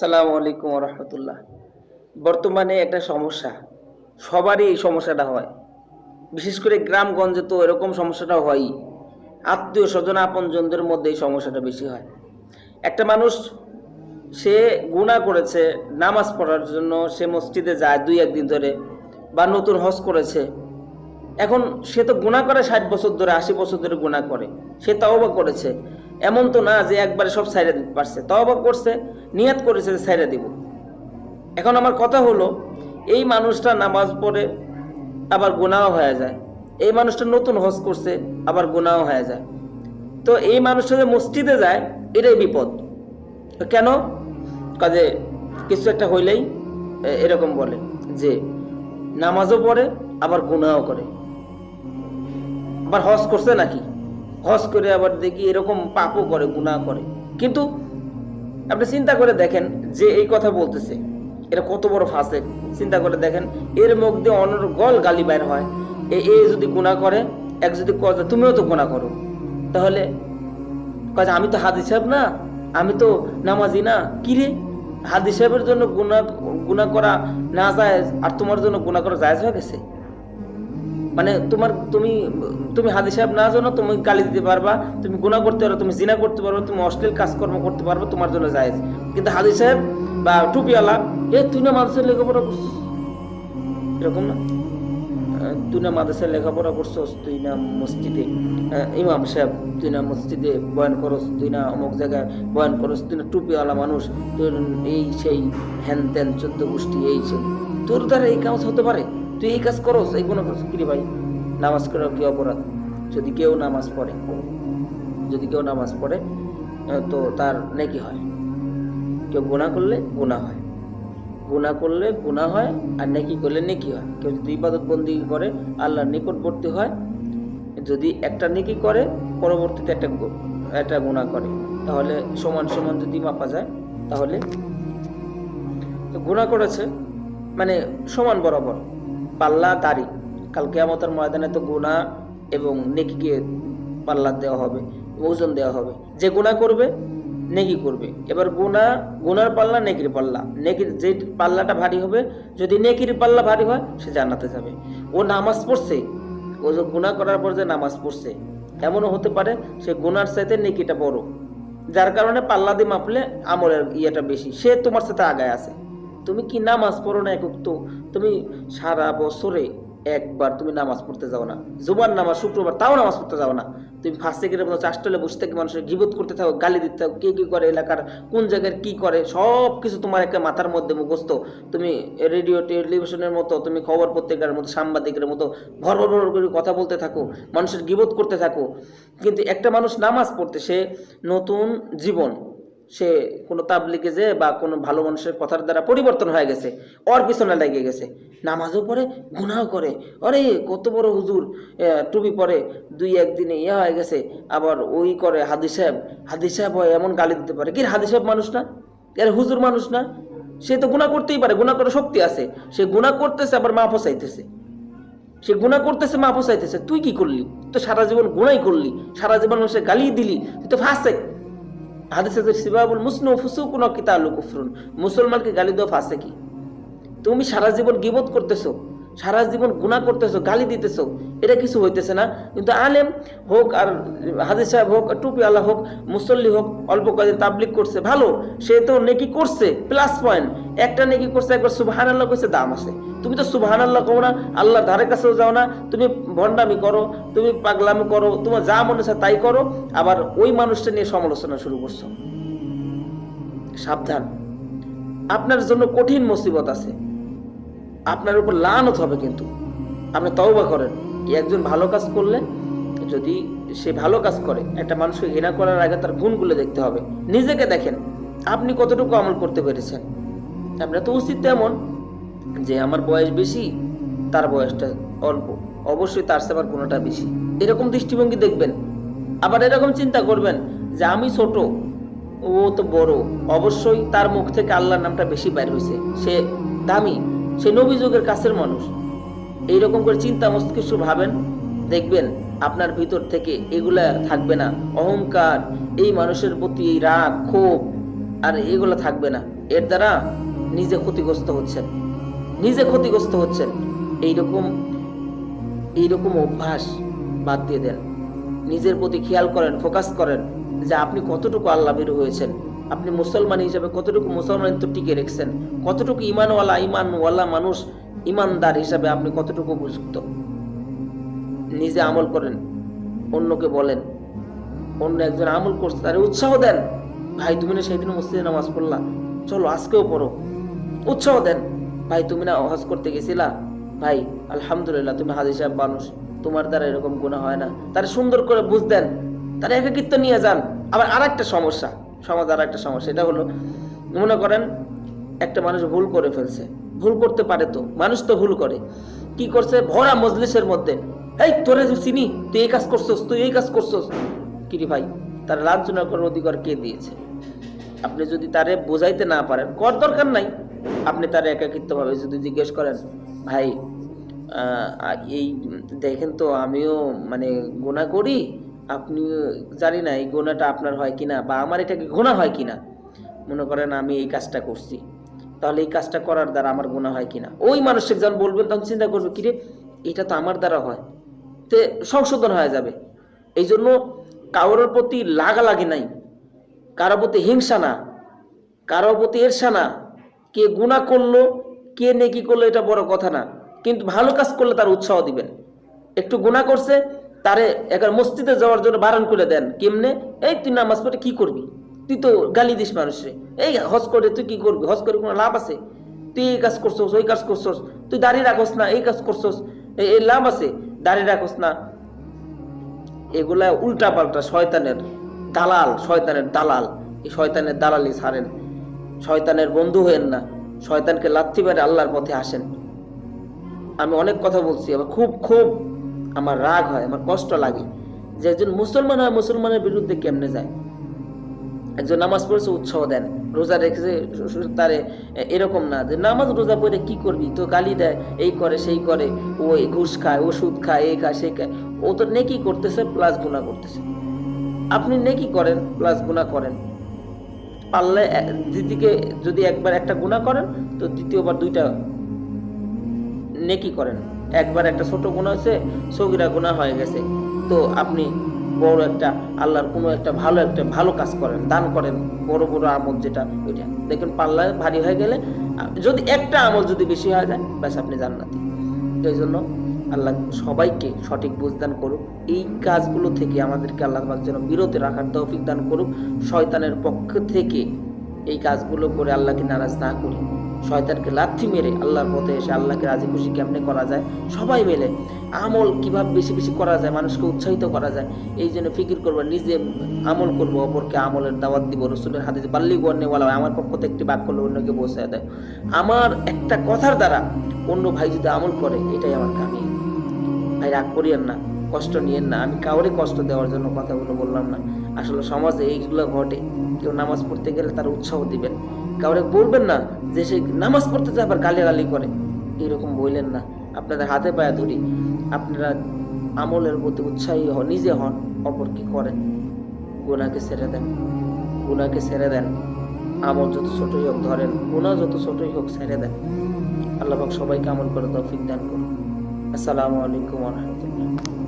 সালামু আলাইকুম রহমতুল্লাহ। বর্তমানে একটা সমস্যা। সবারই এই সমস্যাটা হয়। বিশেষ করে গ্রামগঞ্জে তো এরকম সমস্যাটা হয়ই আত্মীয় স্বজন, আপনজনদের মধ্যে এই সমস্যাটা বেশি হয়। একটা মানুষ, সে গুণা করেছে, নামাজ পড়ার জন্য সে মসজিদে যায় দুই, একদিন ধরে বা নতুন হজ করেছে। এখন সে তো গুণা করে ষাট বছর ধরে, আশি বছর ধরে গুণা করে। সে তওবা করেছে। এমন তো না যে একবারে সব সাইডে দিতে পারছে। তওবা করছে, নিয়াত করেছে যে সাইডে দিব। এখন আমার কথা হলো, এই মানুষটা নামাজ পড়ে আবার গুণাও হয়ে যায়। এই মানুষটা নতুন হজ করছে, আবার গুণাও হয়ে যায়। তো এই মানুষটা যে মসজিদে যায়, এটাই বিপদ। কেন? কাজে কিছু একটা হইলেই এরকম বলে যে নামাজও পড়ে, আবার গুণাও করে। আবার হজ করছে নাকি? হজ করে আবার দেখি এরকম পাপও করে গুণা করে। কিন্তু আপনি চিন্তা করে দেখেন যে এই কথা বলতেছে, এটা কত বড় ফাঁসে চিন্তা করে দেখেন, এর মুখ দিয়ে অনর্গল গালি বের হয়। এ এ যদি গুণা করে, এক যদি কথা তুমিও তো গুণা করো। তাহলে কাজ আমি তো হাদিস সাহেব না, আমি তো নামাজি না, কি রে? হাদিস সাহেবের জন্য গুণা গুণা করা না যায়, আর তোমার জন্য গুণা করা জায়েজ হয়ে গেছে? মানে তোমার, তুমি তুমি হাদি সাহেব না জানো, তুমি গালি দিতে পারবা, তুমি গুণা করতে পারো তুমি জিনা করতে পারো তুমি অশ্লীল কাজকর্ম করতে পারবে, তোমার জন্য জায়েজ। কিন্তু হাদি সাহেব বা টুপিওয়ালা, এ, তুই না মাদ্রাসায় লেখাপড়া করছিস? এরকম না? তুই না মাদ্রাসায় লেখাপড়া করছস, তুই না মসজিদে ইমাম সাহেব, তুই না মসজিদে বয়ান করস, তুই না অমুক জায়গায় বয়ান করস, তুই না টুপিওয়ালা মানুষ তোর এই সেই হ্যান ত্যান চোদ্দ গোষ্ঠী, এই সেই। তোর দ্বারা এই কাজ হতে পারে? তুই এই কাজ করস এই কোনো কাজ কি ভাই। নামাজ করা কি অপরাধ? যদি কেউ নামাজ পড়ে, যদি কেউ নামাজ পড়ে তো তার নেকি হয়। কেউ গুণা করলে গুণা হয়। গুণা করলে গুণা হয়, আর নেকি করলে নেকি হয়। কেউ যদি ইবাদত বন্দি করে, আল্লাহর নিকটবর্তী হয়, যদি একটা নেকি করে, পরবর্তীতে একটা একটা গুণা করে। তাহলে সমান সমান যদি মাপা যায়, তাহলে গুণা করেছে মানে সমান বরাবর। পাল্লা দাড়ি কাল কেয়ামতের ময়দানে তো গুণা এবং নেকিকে পাল্লা দেওয়া হবে, ওজন দেওয়া হবে। যে গুণা করবে, নেকি করবে। এবার গুণা গুনার পাল্লা নেকির পাল্লা। নেকির যে পাল্লাটা ভারী হবে, যদি নেকির পাল্লা ভারী হয়, সে জান্নাতে যাবে। ও নামাজ পড়ছে, ও যে গুণা করার পর যে নামাজ পড়ছে, এমনও হতে পারে সে গুনার চাইতে নেকিটা বড়। যার কারণে পাল্লা দিয়ে মাপলে আমলের ইয়েটা বেশি। সে তোমার সাথে আগায় আছে। তুমি কি নামাজ পড়ো না একক তো তুমি সারা বছরে একবার তুমি নামাজ পড়তে যাও না। জুবার নামাজ, শুক্রবার তাও নামাজ পড়তে যাও না। তুমি ফার্স্টে গেলে মতো চাষটলে বসে থেকে মানুষের গিবত করতে থাকো, গালি দিতে থাকো, কে কি করে এলাকার, কোন জায়গায় কি করে? সব কিছু তোমার একটা মাথার মধ্যে মুখস্থ। তুমি রেডিও টেলিভিশনের মতো, তুমি খবর পত্রিকার মতো, সাংবাদিকের মতো ভর ভর করে কথা বলতে থাকো, মানুষের গিবত করতে থাকো। কিন্তু একটা মানুষ নামাজ পড়তে, সে নতুন জীবন সে কোনো তাবলিকে যে বা কোনো ভালো মানুষের কথার দ্বারা পরিবর্তন হয়ে গেছে, ওর পিছনে লেগে গেছে। নামাজও পড়ে গুনাহ করে। আরে, কত বড় হুজুর টুপি পরে দুই একদিনে ইয়ে হয়ে গেছে, আবার ওই করে হাদি সাহেব হাদি সাহেব হয় এমন গালি দিতে পারে। কি হাদি সাহেব মানুষ না? এর হুজুর মানুষ না? সে তো গুণা করতেই পারে গুণা করার শক্তি আছে। সে গুণা করতেছে, আবার মা ফসাইতেছে। সে গুণা করতেছে, মা ফসাইতেছে। তুই কি করলি? তো সারা জীবন গুণাই করলি। সারা জীবন মানুষের গালি দিলি। তুই তো ফাঁসে। মুসলমানকে গালি দেওয়া ফাঁসে কি? তুমি সারা জীবন গিবত করতেছো, সারা জীবন গুনাহ করতেছো, গালি দিতেছো, এটা কিছু হইতেছে না। কিন্তু আলেম হোক আর হাদিস সাহেব হোক টুপি আল্লাহ হোক, মুসল্লি হোক, অল্প কদিন তাবলিক করছে, ভালো, সে তো নেকি করছে প্লাস পয়েন্ট একটা নেকি করছে, একবার সুবহান আল্লাহ কইছে, দাম আছে। তুমি তো সুবহান আল্লাহ কো না, আল্লাহ ধারে কাছেও যাও না, তুমি ভণ্ডামি করো, তুমি পাগলামি করো, তোমার যা মনে হয় তাই করো, আবার ওই মানুষটা নিয়ে সমালোচনা শুরু করছ। সাবধান। আপনার জন্য কঠিন মুসিবত আছে। আপনার উপর লানত হবে কিন্তু। আপনি তওবা করেন। একজন ভালো কাজ করলে, যদি সে ভালো কাজ করে, একটা মানুষকে ঘৃণা করার আগে তার গুণগুলো দেখতে হবে। নিজেকে দেখেন। আপনি কতটুকু আমল করতে পেরেছেন? আপনার তো উচিত তেমন। যে আমার বয়স বেশি, তার বয়সটা অল্প। অবশ্যই তার সে আবার কোনোটা বেশি। এরকম দৃষ্টিভঙ্গি দেখবেন। আবার এরকম চিন্তা করবেন যে আমি ছোট, ও তো বড়। অবশ্যই তার মুখ থেকে আল্লাহর নামটা বেশি বাইর হয়েছে। সে দামি, সে নবী যুগের কাছের মানুষ। এইরকম করে চিন্তা মস্তিষ্ক ভাবেন, দেখবেন আপনার ভিতর থেকে এগুলা থাকবে না। অহংকার, এই মানুষের প্রতি এই রাগ, ক্ষোভ, আর এগুলো থাকবে না। এর দ্বারা নিজে ক্ষতিগ্রস্ত হচ্ছেন। নিজে ক্ষতিগ্রস্ত হচ্ছেন। এইরকম এইরকম অভ্যাস বাদ দিয়ে দেন। নিজের প্রতি খেয়াল করেন ফোকাস করেন যে আপনি কতটুকু আল্লাহ বের হয়েছেন। আপনি মুসলমান হিসেবে কতটুকু মুসলমানিত্ব টিকে রেখেছেন। কতটুকু ইমানওয়ালা ইমানওয়ালা মানুষ, ইমানদার হিসাবে আপনি কতটুকু উপযুক্ত। নিজে আমল করেন, অন্যকে বলেন। অন্য একজন আমল করছে, তারে উৎসাহ দেন। ভাই, তুমি না সেদিন মসজিদে নামাজ পড়লা। চলো, আজকেও পড়ো। উৎসাহ দেন। ভাই, তুমি না হজ করতে গেছিলা? ভাই, আলহামদুলিল্লাহ, তুমি হাজি সাহেব মানুষ। তোমার দ্বারা এরকম গুণা হয় না। তারা সুন্দর করে বুঝ দেন। তারা একাকিত্ব নিয়ে যান। আবার আর একটা সমস্যা, সমাজ আর একটা সমস্যা, এটা হলো, মনে করেন, একটা মানুষ ভুল করে ফেলছে। ভুল করতে পারে তো, মানুষ তো ভুল করে। কি করছে? ভরা মজলিসের মধ্যে, এই, তোরে চিনি, তুই এই কাজ করছস, তুই এই কাজ করছস। কিরি ভাই, তার লাঞ্ছনা করার অধিকার কে দিয়েছে? আপনি যদি তারে বোঝাইতে না পারেন, কর দরকার নাই। আপনি তার একাকিত্বভাবে যদি জিজ্ঞেস করেন, ভাই এই দেখেন তো আমিও মানে গোনা করি আপনি জানি না এই গোনাটা আপনার হয় কিনা বা আমার এটা গোনা হয় কিনা। মনে করেন আমি এই কাজটা করছি। তাহলে এই কাজটা করার দ্বারা আমার গোনা হয় কিনা? ওই মানুষকে যখন বলবেন, তখন চিন্তা করবে, কিরে, এটা তো আমার দ্বারা হয়। তে সংশোধন হয়ে যাবে। এই জন্য কারোর প্রতি লাগালাগি নাই। কারোর প্রতি হিংসা না। কারোর প্রতি ঈর্ষা না। কে গুণা করল, কে নেকি করল এটা বড় কথা না। কিন্তু ভালো কাজ করলে তার উৎসাহ দিবেন। একটু গুণা করছে, তারে একবার মসজিদে যাওয়ার জন্য বারণ করে দেন। কেমনে? এই তুই নামাজ পড়ে কি করবি? তুই তো গালি দিস মানুষে এই হজ করে তুই কি করবি? হজ করে কোনো লাভ আছে? তুই এই কাজ করছস, ওই কাজ করছস। তুই দাড়ি রাখস না, এই কাজ করছস। এই লাভ আছে? দাড়ি রাখোস না। এগুলা উল্টা পাল্টা শয়তানের দালাল শয়তানের দালাল। এই শয়তানের দালালি ছাড়েন। শয়তানের বন্ধু হয়েন না। শয়তানকে লাথি মেরে আল্লাহর পথে আসেন। আমি অনেক কথা বলছি আমার খুব খুব আমার রাগ হয়, আমার কষ্ট লাগে। যে একজন মুসলমান হয়, মুসলমানের বিরুদ্ধে কেমনে যায়? একজন নামাজ পড়েছে, উৎসাহ দেন। রোজা রেখেছে, তারে এরকম না, যে নামাজ রোজা পড়ে কি করবি? তো গালি দেয়, এই করে, সেই করে ও ঘুষ খায়, ওষুধ খায়, এই খায়, সেই খায়। ও তো নেকি করতেছে প্লাস গুণা করতেছে। আপনি নেকি করেন প্লাস গুণা করেন। পারলে দিদিকে যদি একবার একটা গুণা করেন, তো দ্বিতীয়বার দুইটা নেকি করেন। একবার একটা ছোট গুণা হয়েছে, সগিরা গুণা হয়ে গেছে। তো আপনি বড় একটা, আল্লাহর কোনো একটা ভালো একটা, ভালো কাজ করেন, দান করেন, বড় বড় আমল যেটা, ওইটা। দেখেন পাল্লা ভারী হয়ে গেলে যদি একটা আমল যদি বেশি হয়ে যায়, ব্যাস আপনি জান্নাতি। এই জন্য আল্লাহ সবাইকে সঠিক বুঝদান করুক। এই কাজগুলো থেকে আমাদেরকে আল্লাহ যেন বিরত রাখার তৌফিক দান করুক। শয়তানের পক্ষ থেকে এই কাজগুলো করে আল্লাহকে নারাজ না করি। শয়তানকে লাথি মেরে আল্লাহর পথে এসে আল্লাহকে রাজি খুশি কেমনে করা যায়? সবাই মিলে আমল কীভাবে বেশি বেশি করা যায়, মানুষকে উৎসাহিত করা যায়, এই জন্য ফিকির করব, নিজে আমল করব, অপরকে আমলের দাওয়াত দিব, রসুলের হাতে বাল্লি গণ্যওয়ালা আমার পক্ষ থেকে একটি বাক করলে অন্যকে বসে দেয়। আমার একটা কথার দ্বারা অন্য ভাই যদি আমল করে, এটাই আমার কামি। ভাই, রাগ করিয়েন না, কষ্ট নিয়েন না, আমি কাউরে কষ্ট দেওয়ার জন্য কথাগুলো বললাম না। আসলে সমাজে এইগুলো ঘটে, কেউ নামাজ পড়তে গেলে তার উৎসাহ দিবেন। কাউরে বলবেন না যে সে নামাজ পড়তে যায় আবার গালিগালি করে। এরকম বললেন না। আপনাদের হাতে পায়ে ধরি। আপনারা আমলের প্রতি উৎসাহী হন, নিজে হন, অপর কি করেন? গুনাকে ছেড়ে দেন গুনাকে ছেড়ে দেন। আমল যত ছোটই হোক ধরেন গুণা যত ছোটই হোক ছেড়ে দেন। আল্লাহ সবাইকে আমল করে তৌফিক দান করুন। আসসালামু আলাইকুম রাহমাতুল্লাহ।